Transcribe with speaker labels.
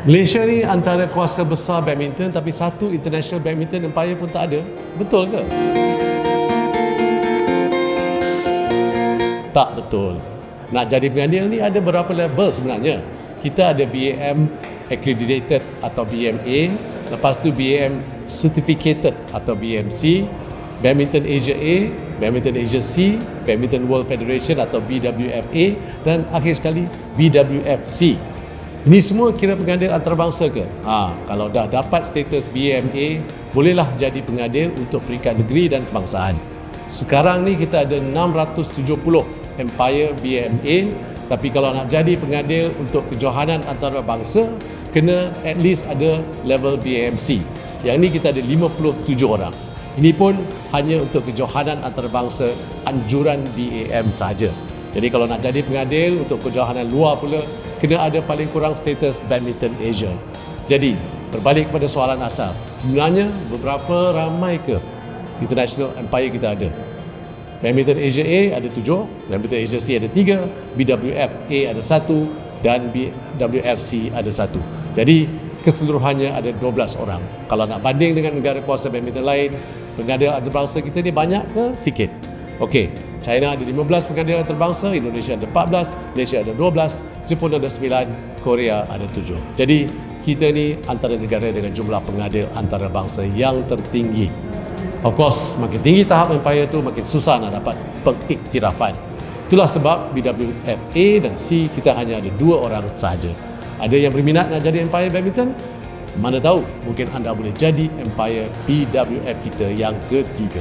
Speaker 1: Malaysia ni antara kuasa besar badminton tapi satu international badminton empire pun tak ada. Betul ke? Tak betul. Nak jadi pengadil ni ada berapa level sebenarnya. Kita ada BAM accredited atau BMA, lepas tu BAM certificated atau BMC, Badminton Asia A, Badminton Asia C, Badminton World Federation atau BWFA dan akhir sekali BWFC. Ini semua kira pengadil antarabangsa ke? Ha, kalau dah dapat status BMA, bolehlah jadi pengadil untuk peringkat negeri dan kebangsaan. Sekarang ni kita ada 670 Empire BMA tapi kalau nak jadi pengadil untuk kejohanan antarabangsa kena at least ada level BMC. Yang ni kita ada 57 orang. Ini pun hanya untuk kejohanan antarabangsa anjuran BAM saja. Jadi kalau nak jadi pengadil untuk kejohanan luar pula kena ada paling kurang status Badminton Asia. Jadi, berbalik kepada soalan asal. Sebenarnya beberapa ramai ke international empire kita ada? Badminton Asia A ada tujuh, Badminton Asia C ada tiga, BWF A ada satu dan BWFC ada satu. Jadi keseluruhannya ada 12 orang. Kalau nak banding dengan negara kuasa badminton lain, pengadil antarabangsa kita ni banyak ke sikit? Okey, China ada 15 pengadil antarabangsa, Indonesia ada 14, Malaysia ada 12, Jepun ada 9, Korea ada 7. Jadi kita ni antara negara dengan jumlah pengadil antarabangsa yang tertinggi. Of course, makin tinggi tahap empire tu makin susah nak dapat pengiktirafan. Itulah sebab BWFA dan C kita hanya ada dua orang sahaja. Ada yang berminat nak jadi Empire Badminton? Mana tahu, mungkin anda boleh jadi Empire BWF kita yang ketiga.